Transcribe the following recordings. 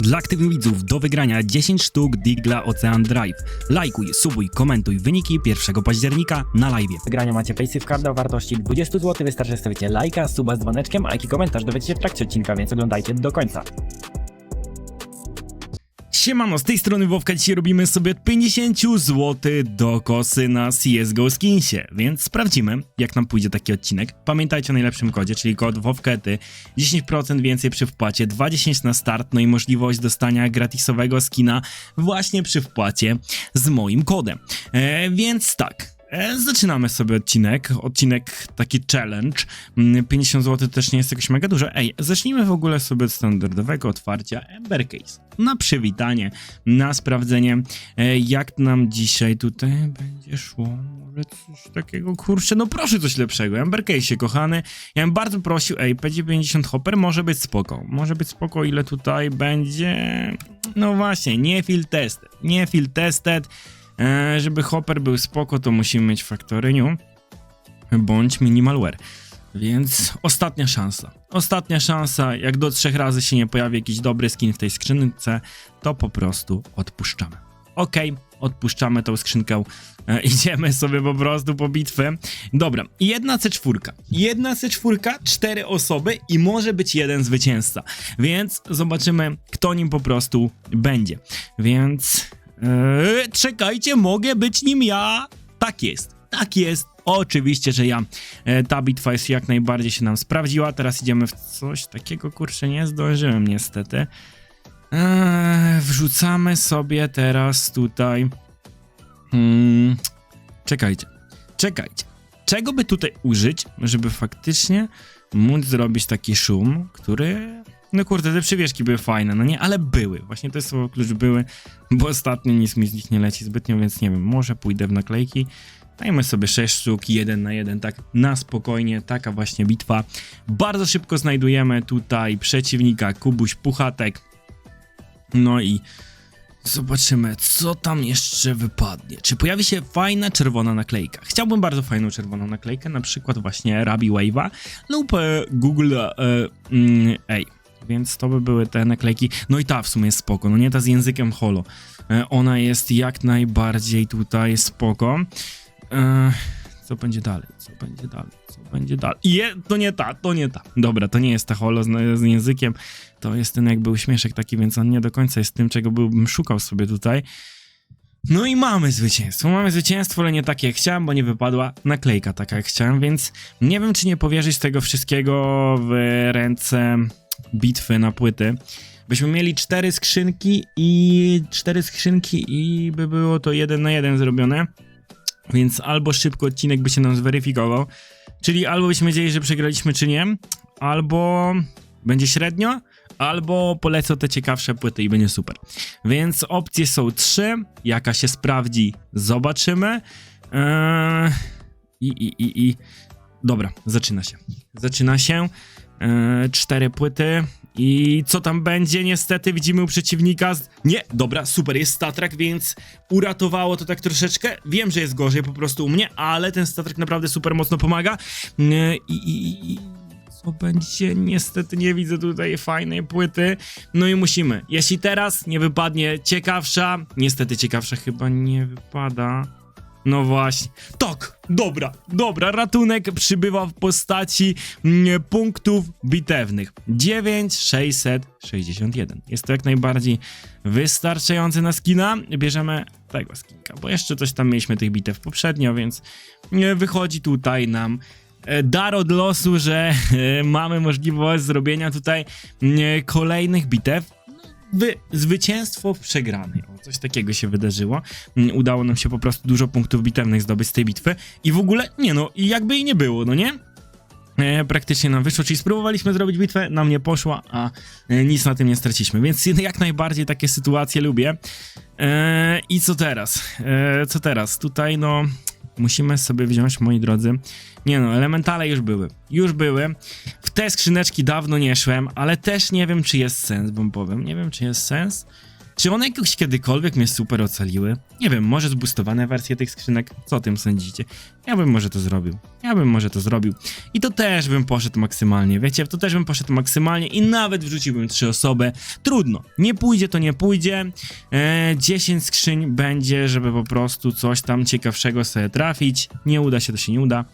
Dla aktywnych widzów do wygrania 10 sztuk Digla Ocean Drive. Lajkuj, subuj, komentuj wyniki 1 października na live. wygrania macie Paysafe Carda o wartości 20 zł. Wystarczy, stawicie lajka, suba z dzwoneczkiem, a jaki komentarz dowiecie się w trakcie odcinka, więc oglądajcie do końca. Siemano, z tej strony Wowka, dzisiaj robimy sobie od 50 zł do kosy na CSGO Skinsie, więc sprawdzimy, jak nam pójdzie taki odcinek. Pamiętajcie o najlepszym kodzie, czyli kod WOWKETY, 10% więcej przy wpłacie, 2,10 na start, no i możliwość dostania gratisowego skina właśnie przy wpłacie z moim kodem. E, więc tak, Zaczynamy sobie odcinek, odcinek taki challenge, Mm, 50 zł też nie jest jakoś mega dużo. Ej, zacznijmy w ogóle sobie od standardowego otwarcia Ember Case. Na przywitanie, na sprawdzenie, e, jak nam dzisiaj tutaj będzie szło. Może coś takiego, kurczę, no proszę coś lepszego. Ember Case, kochany, ja bym bardzo prosił, ej, P90 Hopper może być spoko. Może być spoko, ile tutaj będzie... No właśnie, nie field tested, nie field tested. E, żeby hopper był spoko, to musimy mieć Factory New bądź Minimalware. Więc ostatnia szansa. Ostatnia szansa, jak do trzech razy się nie pojawi jakiś dobry skin w tej skrzynce, to po prostu odpuszczamy. Okej, odpuszczamy tą skrzynkę, e, idziemy sobie po prostu po bitwę. Dobra, jedna C4. Jedna C4, cztery osoby i może być jeden zwycięzca. Więc zobaczymy, kto nim po prostu będzie. Więc Eee, czekajcie, mogę być nim ja. Tak jest, tak jest. Oczywiście, że ja. E, ta bitwa jest jak najbardziej się nam sprawdziła. Teraz idziemy w coś takiego, kurczę, nie zdążyłem niestety. Eee, wrzucamy sobie teraz tutaj. Hmm, czekajcie, czekajcie. Czego by tutaj użyć, żeby faktycznie móc zrobić taki szum, który no kurde, te przywieszki były fajne, no nie, ale były. Właśnie to jest słowo klucz były, bo ostatnio nic mi z nich nie leci zbytnio, więc nie wiem, może pójdę w naklejki. Dajmy sobie 6 sztuk, jeden na jeden, tak na spokojnie, taka właśnie bitwa. Bardzo szybko znajdujemy tutaj przeciwnika, Kubuś Puchatek. No i zobaczymy, co tam jeszcze wypadnie. Czy pojawi się fajna czerwona naklejka? Chciałbym bardzo fajną czerwoną naklejkę, na przykład właśnie Rabi Wave'a lub e, Google e, mm, ej, więc to by były te naklejki. No i ta w sumie jest spoko, no nie ta z językiem holo. E, ona jest jak najbardziej tutaj spoko. E, co będzie dalej? Co będzie dalej? Co będzie dalej? Je, to nie ta, to nie ta. Dobra, to nie jest ta holo z, z językiem. To jest ten jakby uśmieszek taki, więc on nie do końca jest tym, czego byłbym szukał sobie tutaj. No i mamy zwycięstwo. Mamy zwycięstwo, ale nie takie jak chciałem, bo nie wypadła naklejka taka jak chciałem, więc nie wiem, czy nie powierzyć tego wszystkiego w ręce bitwy na płyty. Byśmy mieli cztery skrzynki i cztery skrzynki i by było to jeden na jeden zrobione. Więc albo szybko odcinek by się nam zweryfikował, czyli albo byśmy wiedzieli, że przegraliśmy czy nie, albo będzie średnio, albo polecą te ciekawsze płyty i będzie super. Więc opcje są trzy, jaka się sprawdzi, zobaczymy. Eee, I, i, i, i. Dobra, zaczyna się. Zaczyna się. Eee, cztery płyty. I co tam będzie? Niestety widzimy u przeciwnika. Z... Nie, dobra, super, jest statrak, więc uratowało to tak troszeczkę. Wiem, że jest gorzej po prostu u mnie, ale ten statrak naprawdę super mocno pomaga. I, i, i co będzie? Niestety nie widzę tutaj fajnej płyty. No i musimy. Jeśli teraz nie wypadnie ciekawsza, niestety ciekawsza chyba nie wypada. No właśnie. Tak, dobra, dobra. Ratunek przybywa w postaci mm, punktów bitewnych. 9661. Jest to jak najbardziej wystarczający na skina. Bierzemy tego skinka, bo jeszcze coś tam mieliśmy tych bitew poprzednio, więc e, wychodzi tutaj nam e, dar od losu, że e, mamy możliwość zrobienia tutaj e, kolejnych bitew. Wy, zwycięstwo w przegranej. O, coś takiego się wydarzyło. Mm, Udało nam się po prostu dużo punktów bitewnych zdobyć z tej bitwy. I w ogóle, nie no, jakby i nie było, no nie? E, praktycznie nam wyszło, czyli spróbowaliśmy zrobić bitwę, nam nie poszła, a e, nic na tym nie straciliśmy, więc jak najbardziej takie sytuacje lubię. E, I co teraz? E, co teraz? Tutaj no musimy sobie wziąć, moi drodzy. Nie no, elementale już były. Już były. W te skrzyneczki dawno nie szłem, ale też nie wiem, czy jest sens, wam powiem. Nie wiem, czy jest sens. Czy one jakoś kiedykolwiek mnie super ocaliły? Nie wiem, może zbustowane wersje tych skrzynek? Co o tym sądzicie? Ja bym może to zrobił. Ja bym może to zrobił. I to też bym poszedł maksymalnie, wiecie? To też bym poszedł maksymalnie i nawet wrzuciłbym trzy osoby. Trudno. Nie pójdzie, to nie pójdzie. E, 10 skrzyń będzie, żeby po prostu coś tam ciekawszego sobie trafić. Nie uda się, to się nie uda,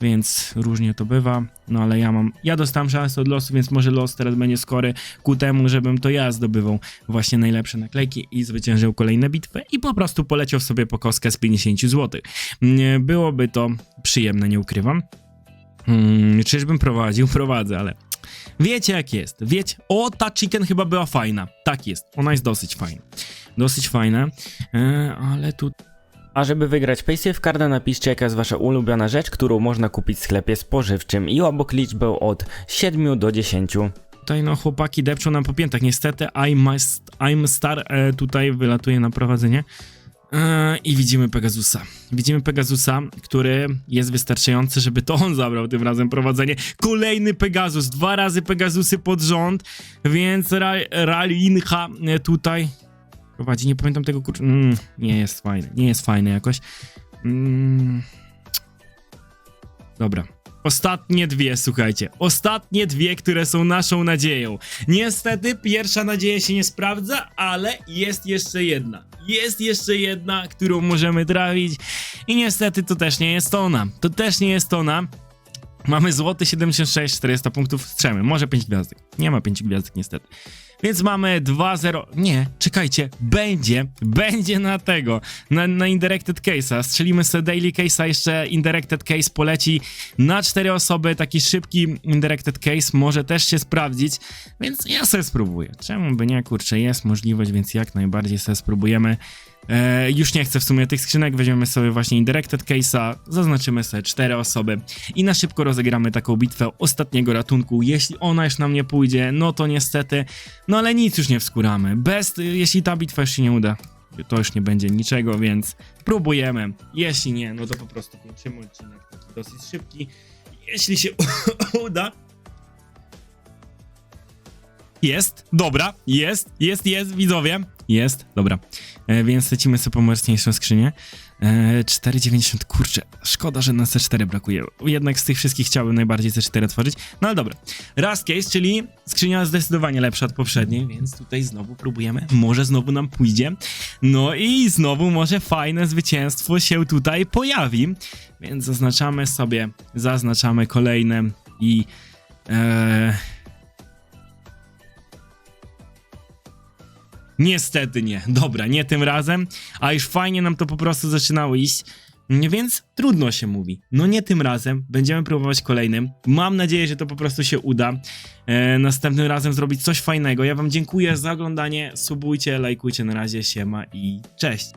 więc różnie to bywa. No ale ja mam, ja dostałem szansę od losu, więc może los teraz będzie skory ku temu, żebym to ja zdobywał właśnie najlepsze naklejki i zwyciężył kolejne bitwy i po prostu poleciał sobie po kostkę z 50 zł. Byłoby to przyjemne, nie ukrywam. Hmm, czyżbym prowadził? Prowadzę, ale wiecie jak jest. Wiecie, o ta chicken chyba była fajna. Tak jest, ona jest dosyć fajna. Dosyć fajna, e, ale tu A żeby wygrać Paysafe Carda napiszcie jaka jest wasza ulubiona rzecz, którą można kupić w sklepie spożywczym i obok liczbę od 7 do 10. Tutaj no chłopaki depczą nam po piętach. Niestety I must, I'm Star e, tutaj wylatuje na prowadzenie. E, I widzimy Pegasusa. Widzimy Pegasusa, który jest wystarczający, żeby to on zabrał tym razem prowadzenie. Kolejny Pegasus, dwa razy Pegasusy pod rząd, więc Ra e, tutaj prowadzi. Nie pamiętam tego kurczę. Mm, nie jest fajny, nie jest fajny jakoś. Mm. Dobra. Ostatnie dwie, słuchajcie. Ostatnie dwie, które są naszą nadzieją. Niestety pierwsza nadzieja się nie sprawdza, ale jest jeszcze jedna. Jest jeszcze jedna, którą możemy trafić. I niestety to też nie jest ona. To też nie jest ona. Mamy złoty 76, 400 punktów strzemy. Może 5 gwiazdek. Nie ma 5 gwiazdek niestety. Więc mamy 2-0. Nie, czekajcie, będzie, będzie na tego, na, na Indirected Case'a. Strzelimy sobie Daily Case'a, jeszcze Indirected Case poleci na 4 osoby. Taki szybki Indirected Case może też się sprawdzić, więc ja sobie spróbuję. Czemu by nie, kurczę, jest możliwość, więc jak najbardziej sobie spróbujemy. E, już nie chcę w sumie tych skrzynek, weźmiemy sobie właśnie Indirected Case'a, zaznaczymy sobie 4 osoby i na szybko rozegramy taką bitwę ostatniego ratunku. Jeśli ona już nam nie pójdzie, no to niestety, no ale nic już nie wskuramy. Bez, jeśli ta bitwa już się nie uda, to już nie będzie niczego, więc próbujemy. Jeśli nie, no to po prostu kończymy odcinek dosyć szybki. Jeśli się uda, jest, dobra, jest, jest, jest, widzowie. Jest, dobra. E, więc lecimy sobie po mocniejszą skrzynię. E, 4,90, kurczę, szkoda, że na C4 brakuje. Jednak z tych wszystkich chciałbym najbardziej C4 otworzyć. No ale dobra. Raz case, czyli skrzynia zdecydowanie lepsza od poprzedniej, więc tutaj znowu próbujemy. Może znowu nam pójdzie. No i znowu może fajne zwycięstwo się tutaj pojawi. Więc zaznaczamy sobie, zaznaczamy kolejne i... E, Niestety nie. Dobra, nie tym razem, a już fajnie nam to po prostu zaczynało iść. Więc trudno się mówi. No nie tym razem, będziemy próbować kolejnym. Mam nadzieję, że to po prostu się uda. E, następnym razem zrobić coś fajnego. Ja wam dziękuję za oglądanie. Subujcie, lajkujcie na razie, siema i cześć.